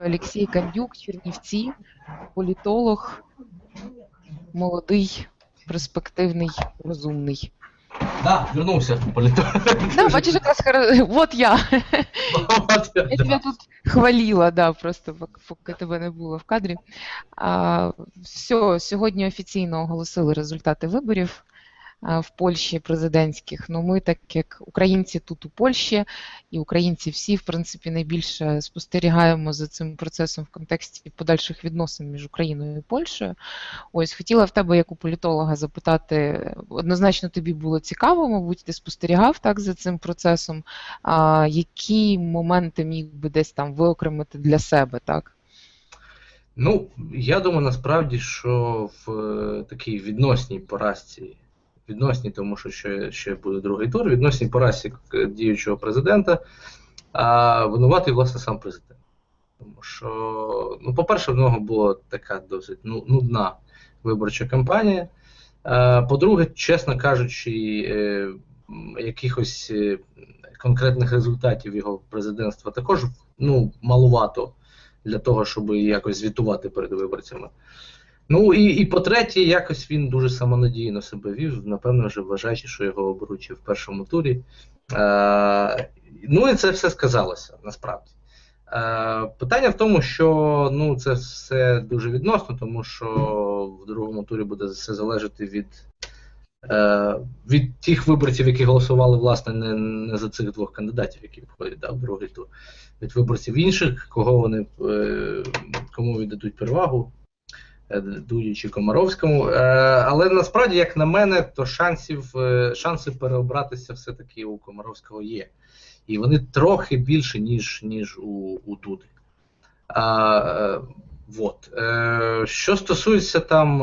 Олексій Кандюк, Чернівці, політолог, молодий, перспективний, розумний. Да, вернувся політолог. Да, бачиш, якраз От я, Я да. тебя тут хвалила, да, просто поки тебе не було в кадрі. А, все, сьогодні офіційно оголосили результати виборів в Польщі президентських. Ну, ми, так як українці тут у Польщі, і українці всі, в принципі, найбільше спостерігаємо за цим процесом в контексті подальших відносин між Україною і Польщею. Ось хотіла в тебе, як у політолога, запитати, однозначно тобі було цікаво, мабуть, ти спостерігав так за цим процесом. А, які моменти міг би десь там виокремити для себе, так? Ну, я думаю, насправді, що в е, такій відносній поразці, відносній, тому що ще, ще буде другий тур, відносній поразці діючого президента, а винуватий, власне, сам президент. Тому що, ну, по-перше, в нього була така досить ну, нудна виборча кампанія. По-друге, чесно кажучи, е, якихось е, конкретних результатів його президентства також ну, малувато для того, щоб якось звітувати перед виборцями. Ну і, і по-третє, якось він дуже самонадійно себе вів, напевно, вже вважаючи, що його оберуть в першому турі. Е, ну і це все сказалося насправді. Е, питання в тому, що ну, це все дуже відносно, тому що в другому турі буде все залежати від, е, від тих виборців, які голосували, власне, не, не за цих двох кандидатів, які входять да, в другий тур від виборців інших, кого вони е, кому віддадуть перевагу, е, Дуді чи Комаровському. Е, але насправді, як на мене, то шансів, е, шанси переобратися все-таки у Комаровського є. І вони трохи більше, ніж, ніж у, у Дуди. А, вот. Що стосується там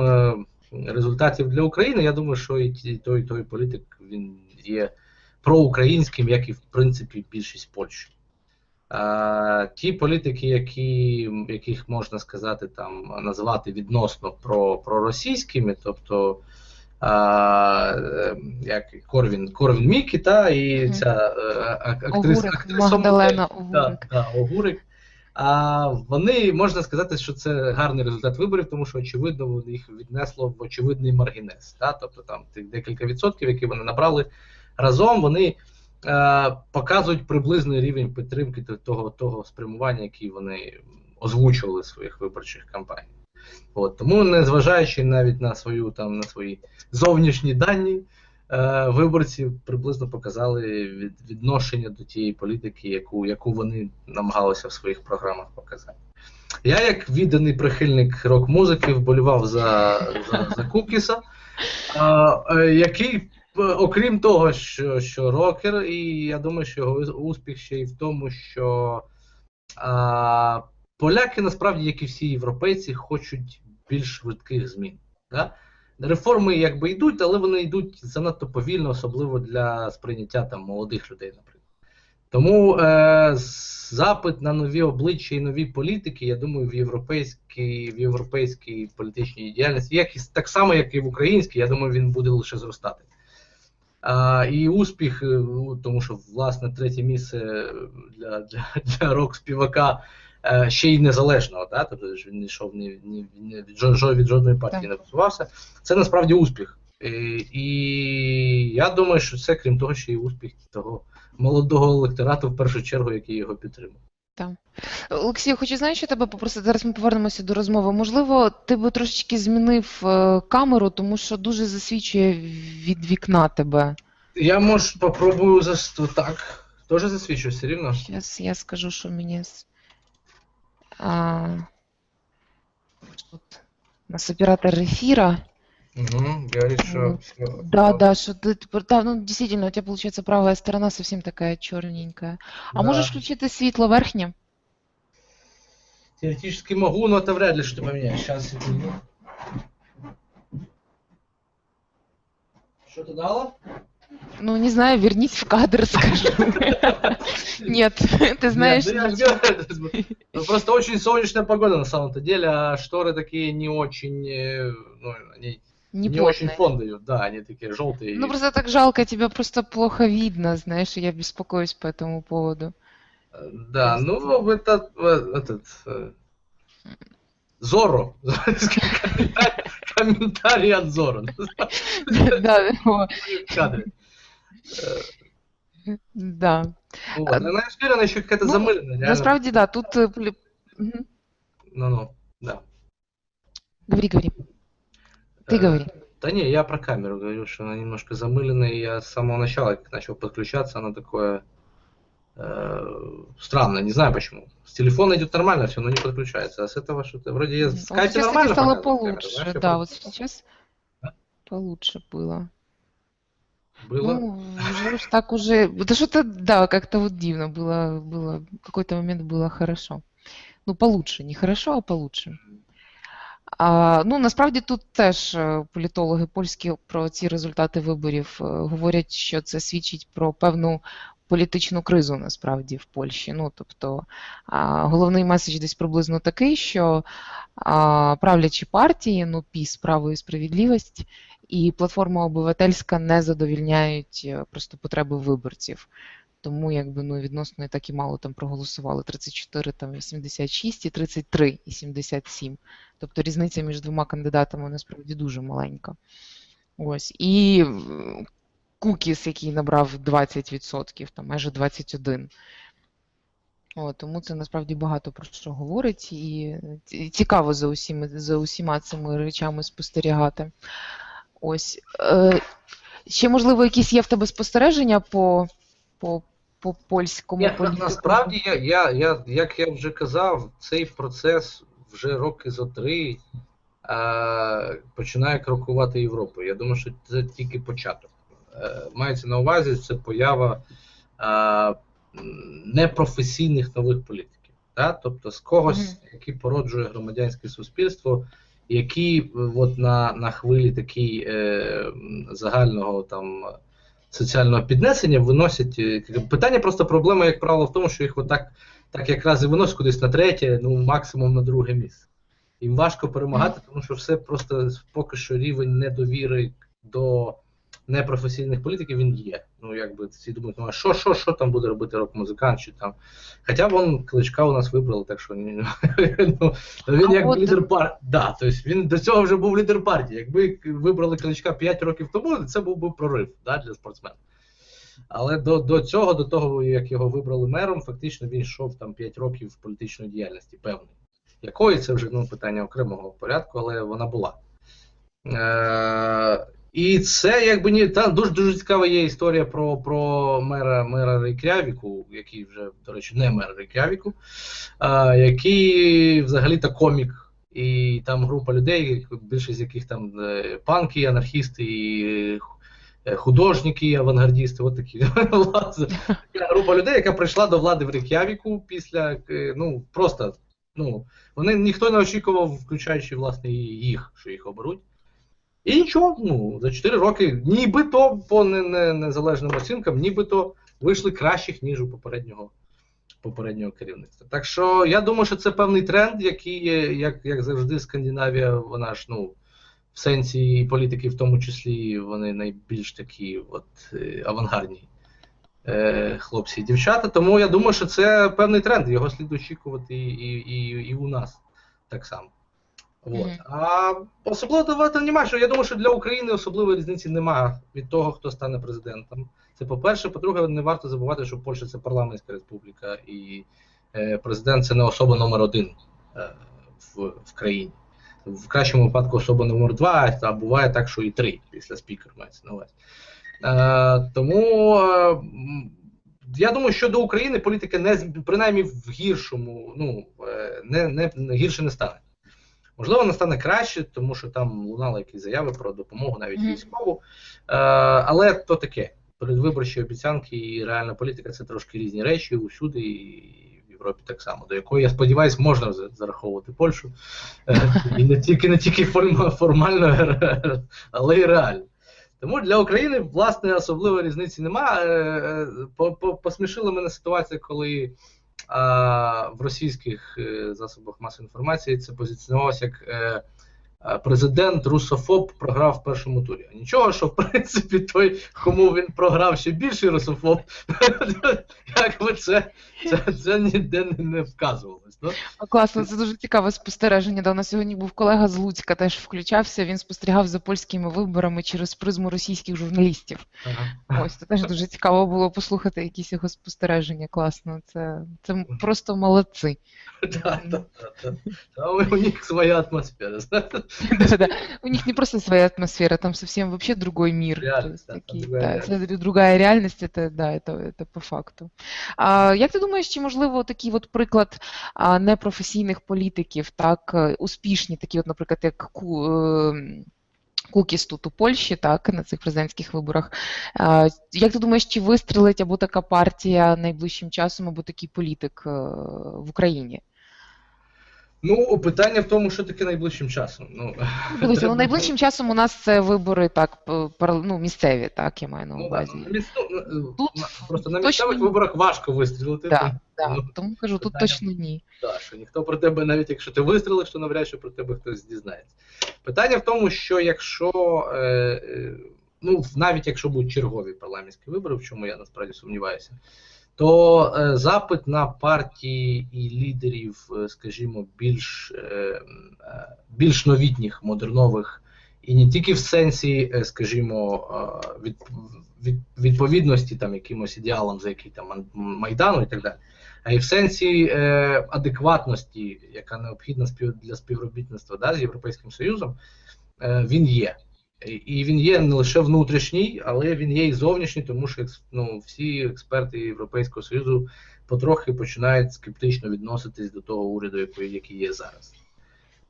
результатів для України, я думаю, що і той, той політик він є проукраїнським, як і в принципі більшість Польщі. Ті політики, які, яких можна сказати, там назвати відносно про, проросійськими, тобто а, е, як Корвін, Корвін Мікі, та і ця е, актриса, актриса Магдалена Огурик. А вони можна сказати, що це гарний результат виборів, тому що очевидно їх віднесло в очевидний маргінез. Та? Тобто там тих декілька відсотків, які вони набрали разом, вони показують приблизний рівень підтримки того, того спрямування, який вони озвучували в своїх виборчих кампаніях. От, тому, незважаючи навіть на свою там на свої зовнішні дані, е, виборці приблизно показали від, відношення до тієї політики, яку, яку вони намагалися в своїх програмах показати. Я, як відданий прихильник рок-музики, вболівав за, за, за Кукіса, а, е, який, е, окрім того, що, що рокер, і я думаю, що його успіх ще й в тому, що а, поляки насправді, як і всі європейці, хочуть більш швидких змін. Да? Реформи якби йдуть, але вони йдуть занадто повільно, особливо для сприйняття там молодих людей, наприклад. Тому е, запит на нові обличчя і нові політики, я думаю, в європейській, в європейській політичній діяльності, як і так само, як і в українській, я думаю, він буде лише зростати. А, і успіх, е, ну, тому що власне третє місце для, для, для рок-співака е, ще й незалежного, да? тобто він не йшов ні, ні, ні від, жо- від жодної партії Так. не висувався. Це насправді успіх. І, і я думаю, що це, крім того, ще й успіх того молодого електорату, в першу чергу, який його підтримав. Олексій, я хочу знаєш, що тебе попросити. Зараз ми повернемося до розмови. Можливо, ти би трошечки змінив е, камеру, тому що дуже засвічує від вікна тебе. Я може попробую зас... так. Теж засвідчу все рівно. Зараз я скажу, що мені. А, тут у нас оператор ефіра. Угу, говорить, що Ну, все. Да, да, что ты, тепер- да, ну действительно, у тебя получается правая сторона совсем такая черненькая. А Да. можешь включити світло верхнє? Теоретически могу, но это вряд ли что поменяешь. Сейчас, секунду. Что ты дала? Ну, не знаю, вернись в кадр, скажу. Нет, ты знаешь, говорю, ну, Просто очень солнечная погода на самом-то деле, а шторы такие не очень, э, ну, они не очень фон дают, да, они такие желтые. Ну, просто так жалко, тебя просто плохо видно, знаешь, я беспокоюсь по этому поводу. Да, ну, этот, этот, э, Зоро. Комментарий от Зоро. Да, о, В кадре. да. Вот. Она уверена, еще какая-то Ну, реально. Насправді, да, тут. Ну-ну, да. Говори, говори. Ты Э, говори. Да не, я про камеру говорю, что она немножко замыленная. Я с самого начала, как начал подключаться, она такое э, странное, не знаю почему. С телефона идет нормально все, но не подключается. А с этого что-то вроде я в Вот скайпе сейчас, нормально стало получше. знаешь, я да, вот сейчас получше было. было. Ну, уже уж так уже. Да что-то, да, как-то вот дивно было, было. В какой-то момент было хорошо. Ну, получше, не хорошо, а получше. А, ну, насправді тут теж е, політологи польські про ці результати виборів е, говорять, що це свідчить про певну політичну кризу насправді в Польщі. Ну, тобто, а, головний меседж десь приблизно такий, що а, правлячі партії, ну, ПІС, право і справедливість, і платформа обивательська не задовільняють е, просто потреби виборців. Тому якби ну відносно і так і мало там проголосували 34, там 86 і 33 і 77. Тобто різниця між двома кандидатами насправді дуже маленька. Ось. І Кукіс, який набрав 20%, там майже 21%. О, тому це насправді багато про що говорить, і цікаво за усіма, за усіма цими речами спостерігати. Ось. Е, ще, можливо, якісь є в тебе спостереження по, по, по польському політику? насправді, я, я, я, як я вже казав, цей процес вже роки зо три е, починає крокувати Європою. Я думаю, що це тільки початок. Е, мається на увазі, це поява е, непрофесійних нових політиків. Да? Тобто з когось, Мгм. який породжує громадянське суспільство, які е, от на, на хвилі такій е, загального там соціального піднесення виносять е, питання. Просто проблема, як правило, в тому, що їх отак так якраз і виносять кудись на третє, ну максимум на друге місце. Їм важко перемагати, тому що все просто поки що рівень недовіри до непрофесійних політиків він є. Ну, якби всі думають, ну а що, що, що там буде робити рок-музикант чи там. Хоча вон кличка у нас вибрали, так що ні, ну, він А як от- лідер партії. Да, тобто він до цього вже був лідер партії. Якби вибрали кличка 5 років тому, це був би прорив да, для спортсмена. Але до, до цього, до того, як його вибрали мером, фактично він йшов там 5 років політичної діяльності, певної. Якої це вже ну, питання окремого порядку, але вона була. Е, і це якби ні. Там дуже дуже цікава є історія про, про мера мера Рейкявіку, який вже, до речі, не мер Рейкявіку, е, який взагалі-то комік. І там група людей, більшість з яких там е, панки, анархісти, і е, художники, авангардісти, от такі. Група людей, яка прийшла до влади в Рейкявіку після, е, ну, просто, ну, вони ніхто не очікував, включаючи, власне, їх, що їх оберуть. І нічого, ну, за 4 роки, нібито по не- не- незалежним оцінкам, нібито вийшли кращих, ніж у попереднього, попереднього керівництва. Так що я думаю, що це певний тренд, який, є, як, як завжди, Скандинавія, вона ж, ну, в сенсі політики, в тому числі, вони найбільш такі от, е, авангардні е, хлопці і дівчата. Тому я думаю, що це певний тренд, його слід очікувати і, і, і, і у нас так само. От. Мгм. А особливо давати немає, що я думаю, що для України особливої різниці немає від того, хто стане президентом. Це по-перше, по-друге, не варто забувати, що Польща це парламентська республіка, і е, президент це не особа номер один е, в, в країні. В кращому випадку особа номер два, а буває так, що і три після спікера мається на увазі. Е, тому е, я думаю, що до України політика не принаймні в гіршому, ну не, не, не гірше не стане. Можливо, вона стане краще, тому що там лунали якісь заяви про допомогу, навіть Мгм. військову. Е, але то таке. Передвиборчі обіцянки і реальна політика це трошки різні речі усюди, і в Європі так само, до якої, я сподіваюся, можна зараховувати Польщу. Е, і не тільки не тільки формально, але й реально. Тому для України, власне, особливої різниці немає. Е, по- по- Посмішила мене ситуація, коли в російських е, засобах масової інформації це позиціонувалося як е, президент русофоб програв в першому турі. Нічого, що в принципі той, кому він програв ще більший русофоб, якби це, це, це ніде не, вказувалось. Да? Класно, це дуже цікаве спостереження. Да, у нас сьогодні був колега з Луцька, теж включався. Він спостерігав за польськими виборами через призму російських журналістів. Ага. Ось це теж дуже цікаво було послухати якісь його спостереження. Класно. Це, це просто молодці. Да, да, да. У у них своя атмосфера. знаєте. Да-да. У них не просто своя атмосфера, там совсем вообще другой мир. То Реальность, есть да, там такие, другая да, це другая реальність, это, да, это, это по факту. А, як ти думаєш, чи можливо такий от приклад а, непрофесійних політиків, так, е, успішні, такі, от, наприклад, як Ку, е, Кукіс тут у Польщі, так, на цих президентських виборах. А, як ти думаєш, чи вистрелить або така партія найближчим часом, або такий політик е, в Україні? Ну, питання в тому, що таке найближчим часом. Ну, Дивіться, ну найближчим часом у нас це вибори так ну, місцеві, так я маю на Ну, увазі. да, на міс- ну, Тут просто на місцевих ні. виборах важко вистрілити. Да, тому- да. ну, Тому кажу, тут питання- точно ні. Да, що ніхто про тебе, навіть якщо ти вистрілиш, то навряд чи про тебе хтось дізнається. Питання в тому, що якщо, е, е, ну, навіть якщо будуть чергові парламентські вибори, в чому я насправді сумніваюся, то е, запит на партії і лідерів, е, скажімо, більш, е, більш новітніх, модернових, і не тільки в сенсі, скажімо, від, від, відповідності там якимось ідеалам, за який там Майдану і так далі а й в сенсі адекватності, яка необхідна для співробітництва да, з Європейським Союзом, він є. І- він є не лише внутрішній, але він є і зовнішній, тому що ну, всі експерти Європейського Союзу потрохи починають скептично відноситись до того уряду, який, є зараз.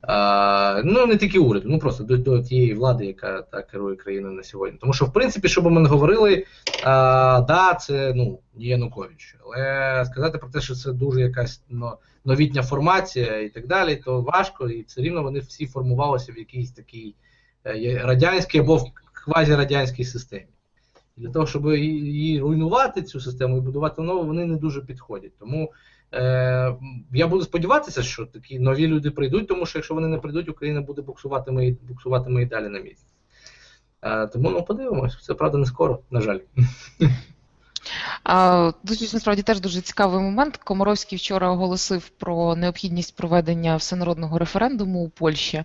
А, ну, не тільки уряду, ну просто до, до тієї влади, яка так керує країною на сьогодні. Тому що, в принципі, що би ми не говорили, а, да, це ну, Янукович. Але сказати про те, що це дуже якась ну, новітня формація і так далі, то важко, і все рівно вони всі формувалися в якійсь такій радянській або в квазірадянській системі. Для того, щоб її руйнувати, цю систему і будувати нову, вони не дуже підходять. Тому е, я буду сподіватися, що такі нові люди прийдуть, тому що якщо вони не прийдуть, Україна буде буксуватиме, і- буксуватиме і далі на місці. Е, тому ну подивимось, це правда не скоро, на жаль. Тут насправді теж дуже цікавий момент. Комаровський вчора оголосив про необхідність проведення всенародного референдуму у Польщі,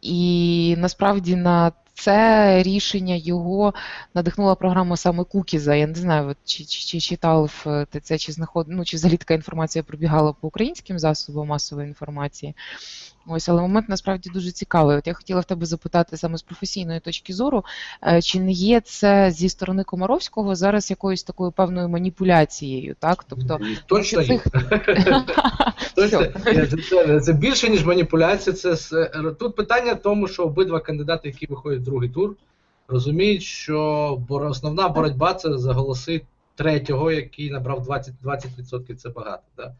і насправді на це рішення його надихнула програма саме Кукіза. Я не знаю, чи, чи, чи читав е, це, чи знаход... ну, чи взагалі така інформація пробігала по українським засобам масової інформації. Ось, але момент насправді дуже цікавий. От я хотіла в тебе запитати саме з професійної точки зору, е, чи не є це зі сторони Комаровського зараз якоюсь такою певною маніпуляцією, так? Тобто Точно цих- Точно, це, це більше, ніж маніпуляція. Це с- тут питання в тому, що обидва кандидати, які виходять в другий тур, розуміють, що основна боротьба це за голоси третього, який набрав 20%, 20% це багато. Да?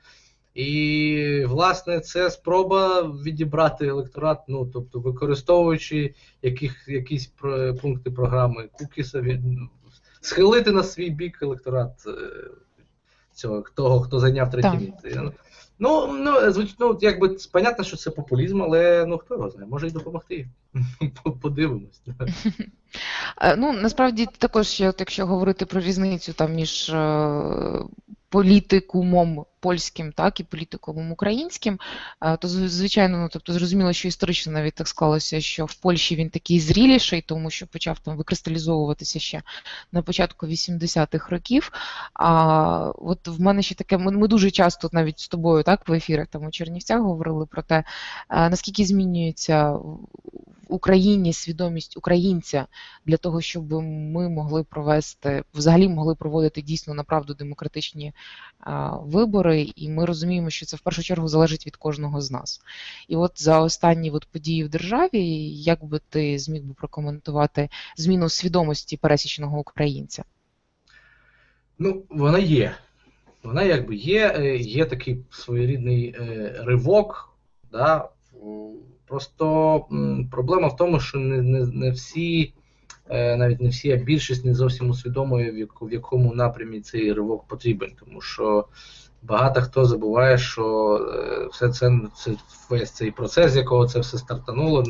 І, власне, це спроба відібрати електорат, ну, тобто використовуючи яких, якісь про- пункти програми Кукіса, від, схилити на свій бік електорат е, цього, того, хто зайняв третє місце. Ну, ну, звичайно, ну, якби понятно, що це популізм, але ну хто його знає, може й допомогти. Подивимось. Е, Ну, насправді також, якщо говорити про різницю там між е, політикумом польським, так і політикумом українським, е, то звичайно, ну тобто зрозуміло, що історично навіть так склалося, що в Польщі він такий зріліший, тому що почав там викристалізовуватися ще на початку 80-х років. А от в мене ще таке, ми, дуже часто навіть з тобою, так, в ефірах там у Чернівцях говорили про те, наскільки змінюється Україні свідомість українця для того, щоб ми могли провести, взагалі могли проводити дійсно направду демократичні вибори, і ми розуміємо, що це в першу чергу залежить від кожного з нас. І от за останні от події в державі, як би ти зміг би прокоментувати зміну свідомості пересічного українця? Ну, вона є. Вона якби є, е, є такий своєрідний е, ривок. Да? Просто проблема в тому, що не, не, не всі, е, навіть не всі, а більшість не зовсім усвідомлює, в, якому напрямі цей ривок потрібен. Тому що багато хто забуває, що е, все це, це весь цей процес, з якого це все стартануло,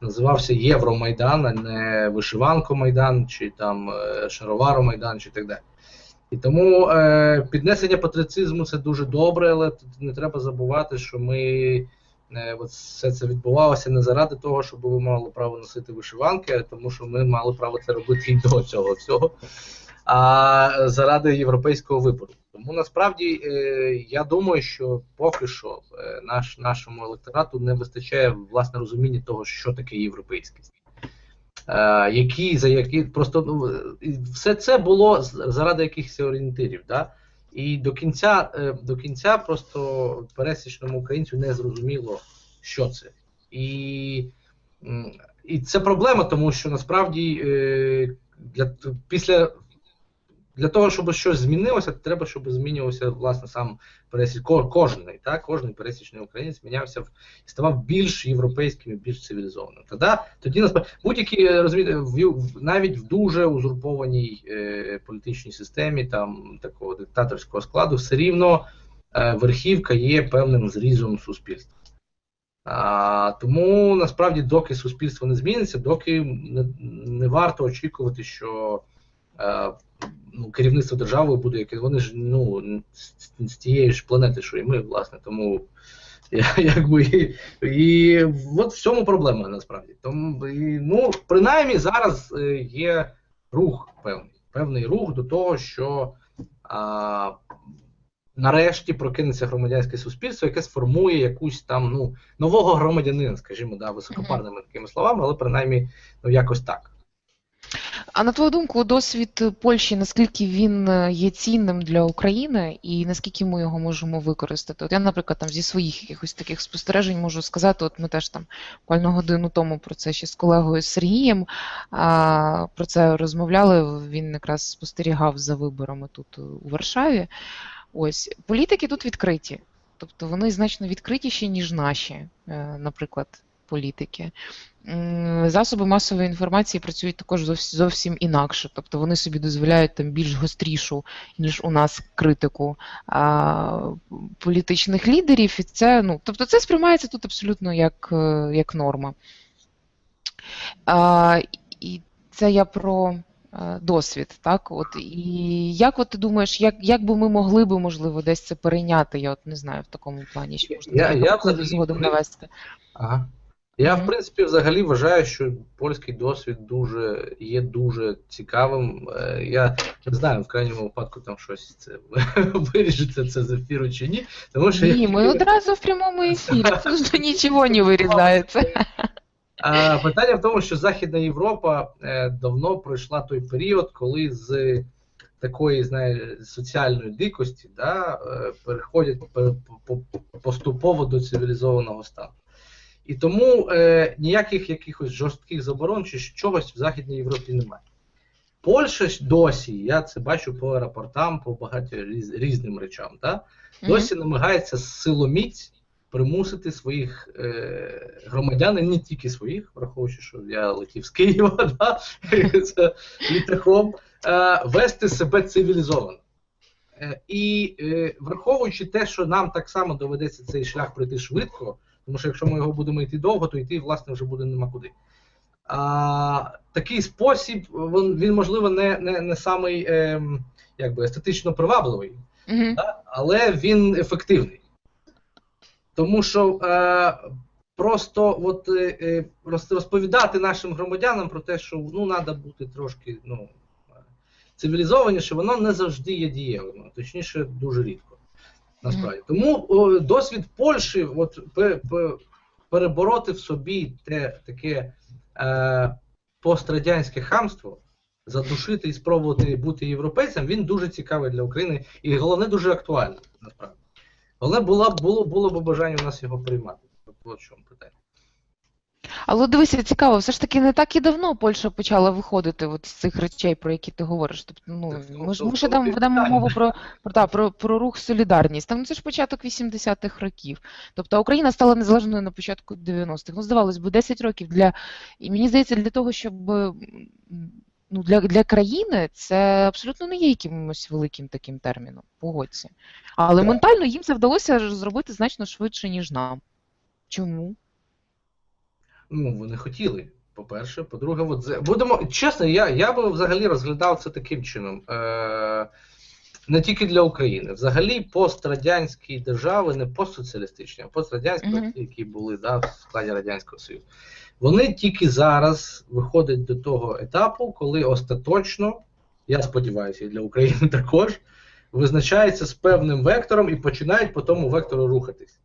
називався Євромайдан, а не Вишиванко Майдан, чи там е, Шароваро Майдан, чи так далі. І тому е, піднесення патріотизму це дуже добре, але не треба забувати, що ми от все це відбувалося не заради того, щоб ви мали право носити вишиванки, а тому що ми мали право це робити і до цього всього, а заради європейського вибору. Тому насправді е, я думаю, що поки що е, наш, нашому електорату не вистачає власне розуміння того, що таке європейськість. Е, які, за які просто ну, все це було заради якихось орієнтирів. Да? І до кінця, е, до кінця просто пересічному українцю не зрозуміло, що це. І, і це проблема, тому що насправді е, для, після для того, щоб щось змінилося, треба, щоб змінювався власне сам пересіч, кожний, так, кожний пересічний українець змінявся і ставав більш європейським і більш цивілізованим. Тоді, тоді насправді будь-які розумієте, навіть в дуже узурпованій е, політичній системі, там такого диктаторського складу, все рівно е, верхівка є певним зрізом суспільства. А, тому насправді, доки суспільство не зміниться, доки не, не варто очікувати, що ну, керівництво держави буде яке. Вони ж ну, з, з тієї ж планети, що і ми, власне. Тому якби, і, і от в цьому проблема насправді. Тому, і, ну, принаймні зараз е, є рух певний, певний рух до того, що а, нарешті прокинеться громадянське суспільство, яке сформує якусь там ну, нового громадянина, скажімо, да, високопарними такими словами, але принаймні ну, якось так. А на твою думку, досвід Польщі, наскільки він е, є цінним для України і наскільки ми його можемо використати? От я, наприклад, там зі своїх якихось таких спостережень можу сказати, от ми теж там буквально годину тому про це ще з колегою Сергієм а, про це розмовляли. Він якраз спостерігав за виборами тут у Варшаві. Ось політики тут відкриті, тобто вони значно відкритіші, ніж наші, е, наприклад, політики. Засоби масової інформації працюють також зовс- зовсім інакше, тобто вони собі дозволяють там більш гострішу, ніж у нас критику а, політичних лідерів, і це ну, тобто це сприймається тут абсолютно як, е, як норма. А, і це я про е, досвід, так? От і як от ти думаєш, як, як би ми могли би, можливо, десь це перейняти? Я от не знаю в такому плані, що можна Я- я згодом навести. Ага. Я, в принципі, взагалі вважаю, що польський досвід дуже є дуже цікавим. Е, Я не знаю, в крайньому випадку там щось це виріжеться це з ефіру чи ні. Тому що Ні, я- ми одразу в прямому ефірі, тут нічого не вирізається. А, питання в тому, що Західна Європа е, давно пройшла той період, коли з такої знає, соціальної дикості да, е, переходять поступово до цивілізованого стану. І тому е, ніяких якихось жорстких заборон чи чогось в Західній Європі немає. Польща досі, я це бачу по аеропортам, по багато різ, різним речам, да, досі намагається силоміць примусити своїх е, громадян, і не тільки своїх, враховуючи, що я летів з Києва, да, це літаком, е, вести себе цивілізовано. Е, і е, враховуючи те, що нам так само доведеться цей шлях пройти швидко, тому що якщо ми його будемо йти довго, то йти, власне, вже буде нема куди. А, такий спосіб, він, він можливо, не, не, не самий е, якби, естетично привабливий, Мгм. да? але він ефективний. Тому що е, просто от, е, е, розповідати нашим громадянам про те, що ну, треба бути трошки ну, е, цивілізованіше, воно не завжди є дієвим, точніше, дуже рідко. Насправді. Тому о, досвід Польщі от, пе- пе- перебороти в собі те таке е, пострадянське хамство, задушити і спробувати бути європейцем, він дуже цікавий для України і головне дуже актуальний, насправді. Головне було, було, було б бажання у нас його приймати. От, чому питання. Але дивися, цікаво, все ж таки не так і давно Польща почала виходити от з цих речей, про які ти говориш. Тобто, ну ми ж ми ще там ведемо мову про, про, та, про, про рух Солідарність. Там ну, це ж початок 80-х років. Тобто Україна стала незалежною на початку 90-х. Ну, здавалось би, 10 років для. І мені здається, для того, щоб ну, для, для країни це абсолютно не є якимось великим таким терміном, погодься. Але Так. ментально їм це вдалося зробити значно швидше, ніж нам. Чому? Ну, вони хотіли. По-перше, по-друге, от будемо чесно, я, я би взагалі розглядав це таким чином. Е, не тільки для України. Взагалі, пострадянські держави, не постсоціалістичні, а пострадянські, Мгм. ті, які були да, в складі Радянського Союзу. Вони тільки зараз виходять до того етапу, коли остаточно, я сподіваюся, і для України також, визначаються з певним вектором і починають по тому вектору рухатись.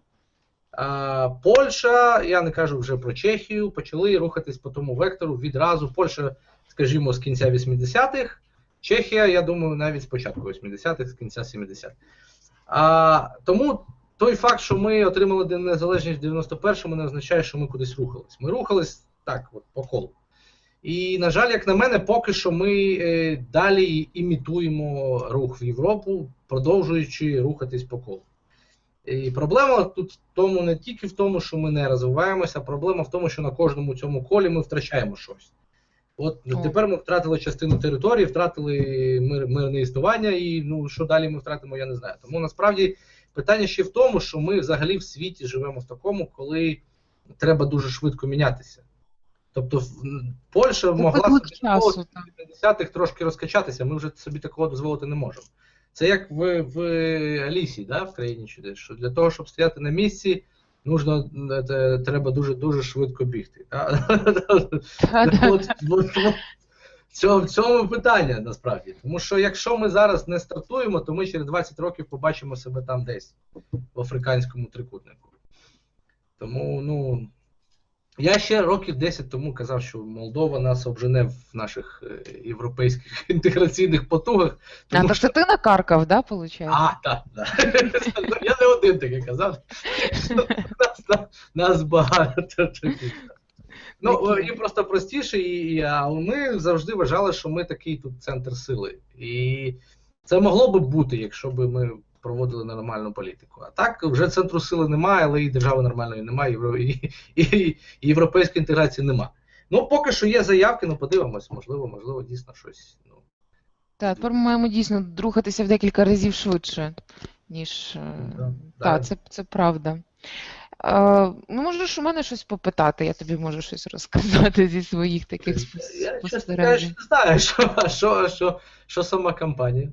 Польща, я не кажу вже про Чехію, почали рухатись по тому вектору відразу. Польща, скажімо, з кінця 80-х, Чехія, я думаю, навіть з початку 80-х, з кінця 70-х. А, тому той факт, що ми отримали незалежність в 91-му, не означає, що ми кудись рухались. Ми рухались так, от, по колу. І, на жаль, як на мене, поки що ми е, далі імітуємо рух в Європу, продовжуючи рухатись по колу. І проблема тут в тому не тільки в тому, що ми не розвиваємося, а проблема в тому, що на кожному цьому колі ми втрачаємо щось. От тепер ми втратили частину території, втратили мир, мирне існування, і ну що далі ми втратимо, я не знаю. Тому насправді питання ще в тому, що ми взагалі в світі живемо в такому, коли треба дуже швидко мінятися. Тобто Польща могла собі часу. дозволити так. в 50-х трошки розкачатися, ми вже собі такого дозволити не можемо. Це як в, в Алісі, да, в країні чудес, що для того, щоб стояти на місці, нужно, е, те- треба дуже дуже швидко бігти. да. От, от, в цьому питання насправді. Тому що якщо ми зараз не стартуємо, то ми через 20 років побачимо себе там десь, в африканському трикутнику. Тому, ну. Я ще років 10 тому казав, що Молдова нас обжене в наших е, європейських інтеграційних потугах. А то що... ти накаркав, да, виходить? А, так, так. Ну, Я не один таки казав. Нас, нас багато таких. Ну, їм просто простіше, і, і а ми завжди вважали, що ми такий тут центр сили. І це могло би бути, якщо б ми проводили нормальну політику. А так вже центру сили немає, але і держави нормальної немає, і, і, і європейської інтеграції немає. Ну, поки що є заявки, ну подивимось, можливо, можливо, дійсно щось. Ну, Так, тепер ми маємо дійсно рухатися в декілька разів швидше, ніж. е, Да, Так, да. це, це правда. Е, ну, можеш у мене щось попитати, я тобі можу щось розказати зі своїх таких спос- Я чесно спостережень. кажучи, не знаю, що, що, що, що сама компанія.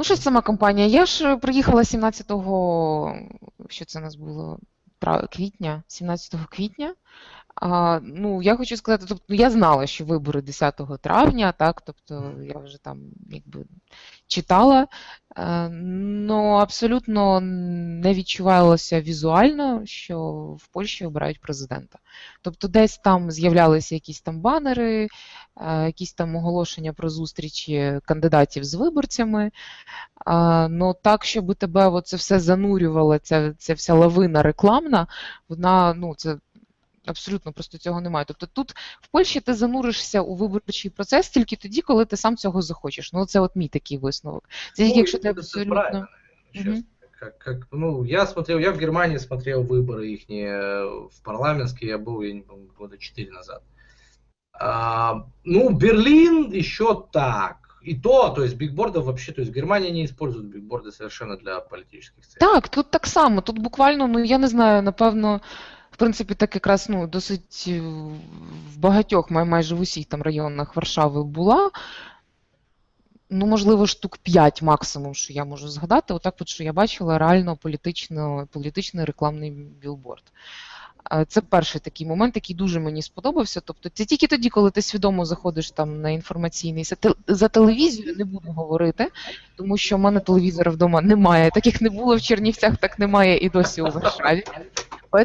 Ну, що ж сама компанія? Я ж приїхала 17-го, що це у нас було? Квітня, 17 квітня. А, ну, я хочу сказати, тобто я знала, що вибори 10 травня, так, тобто я вже там якби читала, але абсолютно не відчувалося візуально, що в Польщі обирають президента. Тобто десь там з'являлися якісь там банери, е, якісь там оголошення про зустрічі кандидатів з виборцями. А, ну так, щоб тебе оце все занурювало, ця, ця вся лавина рекламна, вона, ну, це абсолютно просто цього немає. Тобто тут в Польщі ти зануришся у виборчий процес тільки тоді, коли ти сам цього захочеш. Ну, це от мій такий висновок. Це тільки Ну, якщо ти это абсолютно. правильно, честно. Мгм. Как, как, ну, я смотрел, я в Германии смотрел выборы их в парламентские, я был, я не помню, года 4 назад. А, ну, Берлин еще так. И то, то есть бигбордов вообще, то есть Германия не использует бигборды совершенно для политических целей. Так, тут так само. Тут буквально, ну я не знаю, напевно, в принципі, так якраз ну, досить е, в багатьох, май- майже в усіх там районах Варшави була. Ну, можливо, штук 5 максимум, що я можу згадати. Отак, от, що я бачила реально політичний рекламний білборд. Це перший такий момент, який дуже мені сподобався. Тобто, це тільки тоді, коли ти свідомо заходиш там на інформаційний за телевізію, не буду говорити, тому що в мене телевізора вдома немає. Так як не було в Чернівцях, так немає і досі у Варшаві.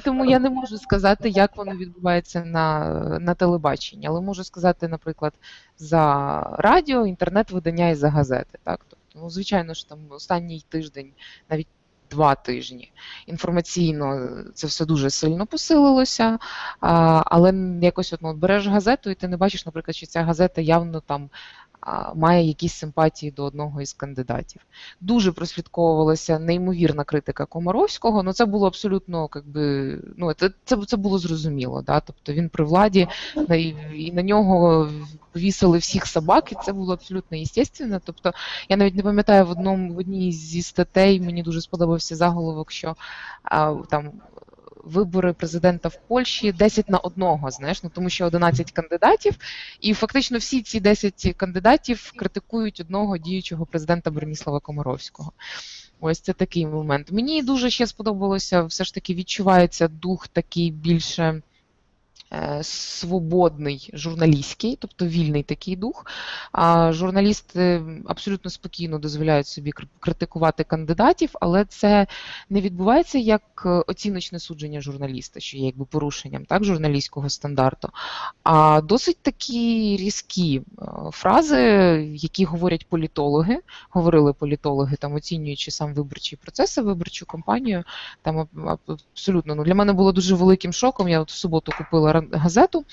Тому я не можу сказати, як воно відбувається на, на телебаченні, але можу сказати, наприклад, за радіо, інтернет-видання і за газети. Так? Тобто, ну, звичайно ж, там останній тиждень, навіть два тижні. Інформаційно це все дуже сильно посилилося, але якось от, ну, береш газету, і ти не бачиш, наприклад, що ця газета явно там має якісь симпатії до одного із кандидатів. Дуже прослідковувалася неймовірна критика Комаровського. Ну це було абсолютно, якби, ну це, це, це було зрозуміло. Да? Тобто він при владі на- і на нього повісили всіх собак, і це було абсолютно естественно. Тобто я навіть не пам'ятаю в одному в одній зі статей, мені дуже сподобався заголовок, що а, там. Вибори президента в Польщі 10 на одного, знаєш, ну тому що 11 кандидатів, і фактично всі ці 10 кандидатів критикують одного діючого президента Броніслава Комаровського. Ось це такий момент. Мені дуже ще сподобалося, все ж таки відчувається дух такий більше свободний журналістський, тобто вільний такий дух. Журналісти абсолютно спокійно дозволяють собі критикувати кандидатів, але це не відбувається як е, оціночне судження журналіста, що є якби порушенням так, журналістського стандарту, а досить такі різкі е, фрази, які говорять політологи, говорили політологи, там оцінюючи сам виборчий процес, виборчу кампанію. Там аб- аб- абсолютно ну для мене було дуже великим шоком. Я от в суботу купила газету.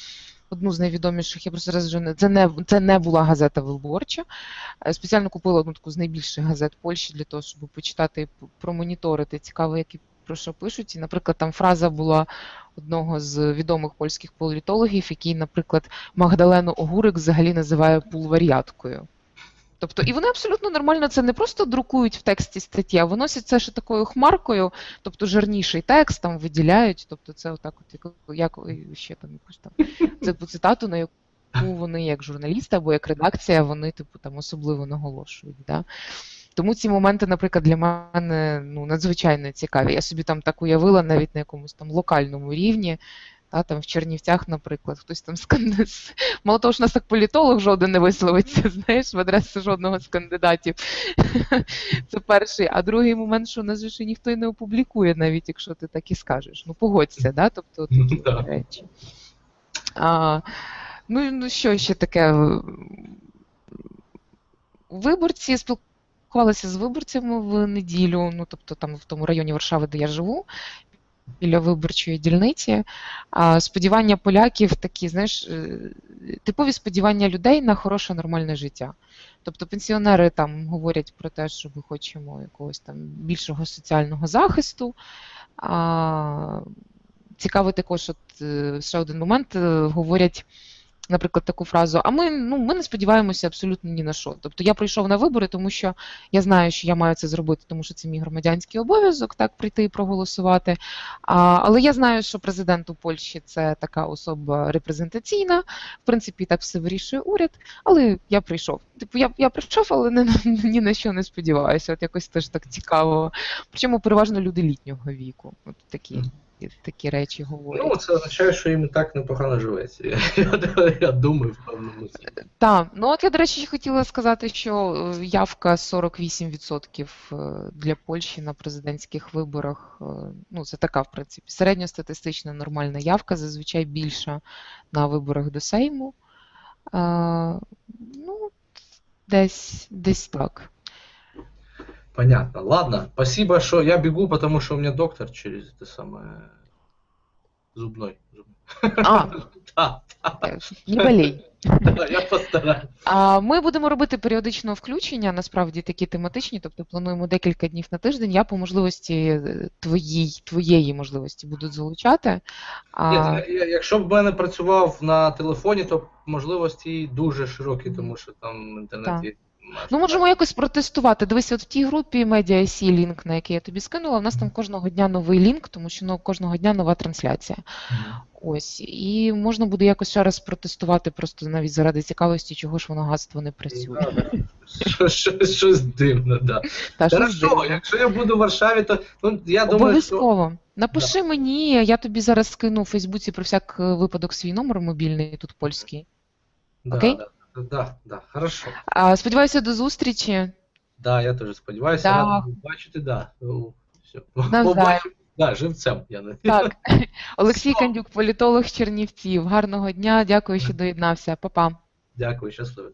Одну з найвідоміших, я просто зараз вже не це не це не була газета виборча. Е, Спеціально купила одну таку з найбільших газет Польщі для того, щоб почитати промоніторити цікаво, які про що пишуть. І, наприклад, там фраза була одного з відомих польських політологів, який, наприклад, Магдалену Огурик взагалі називає пулваріаткою. Тобто, і вони абсолютно нормально це не просто друкують в тексті статті, а виносять це ще такою хмаркою, тобто жирніший текст там виділяють. Тобто, це отак, от як, ще там якусь там це цитату, на яку вони, як журналісти або як редакція, вони типу там особливо наголошують. Да? Тому ці моменти, наприклад, для мене ну, надзвичайно цікаві. Я собі там так уявила навіть на якомусь там локальному рівні. Та, там в Чернівцях, наприклад, хтось там з кандидатів. Мало того, що нас так політолог жоден не висловиться, знаєш, в адресу жодного з кандидатів. Це перший. А другий момент, що у нас же ще ніхто і не опублікує, навіть якщо ти так і скажеш. Ну, погодься, да? тобто такі Да. речі. А, ну, ну, що ще таке? Виборці спілкувалися з виборцями в неділю, ну тобто там в тому районі Варшави, де я живу, біля виборчої дільниці. Сподівання поляків такі, знаєш, е, типові сподівання людей на хороше нормальне життя. Тобто пенсіонери там говорять про те, що ми хочемо якогось там більшого соціального захисту. Цікаво також, от е, ще один момент, е, говорять. Наприклад, таку фразу, а ми, ну, ми не сподіваємося абсолютно ні на що. Тобто я прийшов на вибори, тому що я знаю, що я маю це зробити, тому що це мій громадянський обов'язок, так прийти і проголосувати. А, але я знаю, що президент у Польщі це така особа репрезентаційна. В принципі, так все вирішує уряд. Але я прийшов. Типу, я, я прийшов, але не, ні на що не сподіваюся. От якось теж так цікаво. Причому переважно люди літнього віку. От такі, Такі речі говорять. Ну, це означає, що їм і так непогано живеться. Я, думаю, в певному. Так, ну от я, до речі, хотіла сказати, що е, явка 48% е, для Польщі на президентських виборах. е, Ну, це така, в принципі, середньостатистична нормальна явка, зазвичай більша на виборах до Сейму. Ну, десь, десь так. Понятно. Ладно, спасибо, что я бегу, потому что у меня доктор через это самое зубной. А, Да, е, не болей. да, я постараюсь. А ми будемо робити періодично включення, насправді такі тематичні, тобто плануємо декілька днів на тиждень. Я по можливості е, твоїй, твоєї можливості буду залучати. А, Ні, якщо б мене працював на телефоні, то можливості дуже широкі, тому що там в інтернеті. Ну, можемо якось протестувати. Дивися, от в тій групі Media лінк, на який я тобі скинула, у нас там кожного дня новий лінк, тому що ну, кожного дня нова трансляція. Ось. І можна буде якось ще раз протестувати, просто навіть заради цікавості, чого ж воно гадство не працює. Да, да. Що- що- Щось дивне, да. Та, що Хорошо, якщо я буду в Варшаві, то ну, я думаю, що. Обов'язково. Напиши мені, я тобі зараз скину у Фейсбуці про всяк е, випадок свій номер мобільний, тут польський. Да, Окей? Да, да, да, хорошо. А, сподіваюся, до зустрічі. Да, я теж сподіваюся, Да. радий бачити, да. Ну, все. Навзаєм. Побачимо. Да, живцем. Я не... Так, Олексій Кандюк, політолог з Чернівців. Гарного дня, дякую, що доєднався. Па-па. Дякую, щасливо.